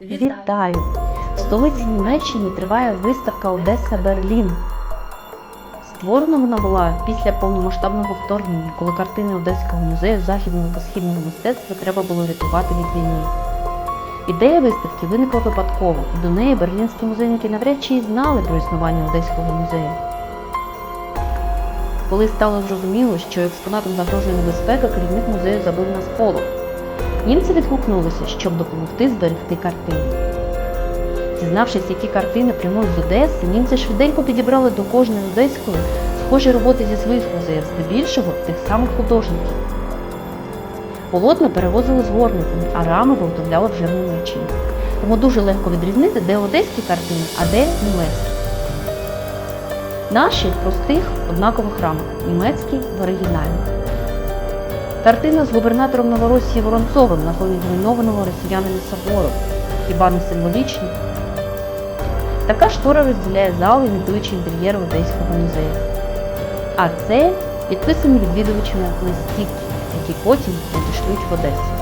Вітаю! В столиці Німеччини триває виставка Одеса Берлін. Створена вона була після повномасштабного вторгнення, коли картини Одеського музею західного та східного мистецтва треба було рятувати від війни. Ідея виставки виникла випадково, і до неї берлінські музейники навряд чи й знали про існування Одеського музею. Коли стало зрозуміло, що експонатом загрожує небезпека, керівник музею забив на сполох. Німці відгукнулися, щоб допомогти зберегти картини. Дізнавшись, які картини прямують з Одеси, німці швиденько підібрали до кожної одеської схожі роботи зі своїх музеїв, здебільшого тих самих художників. Полотна перевозили з горниками, а рами виготовляли вже в Німеччині. Тому дуже легко відрізнити, де одеські картини, а де німецькі. Наші в простих однакових рамах, німецькі в оригінальних. Картина з губернатором Новоросії Воронцовим на фоні зруйнованого росіянами собору. Хіба не символічні? Така штора розділяє зал, імітуючи інтер'єр Одеського музею. А це підписані відвідувачами листівки, які потім надішлють в Одесу.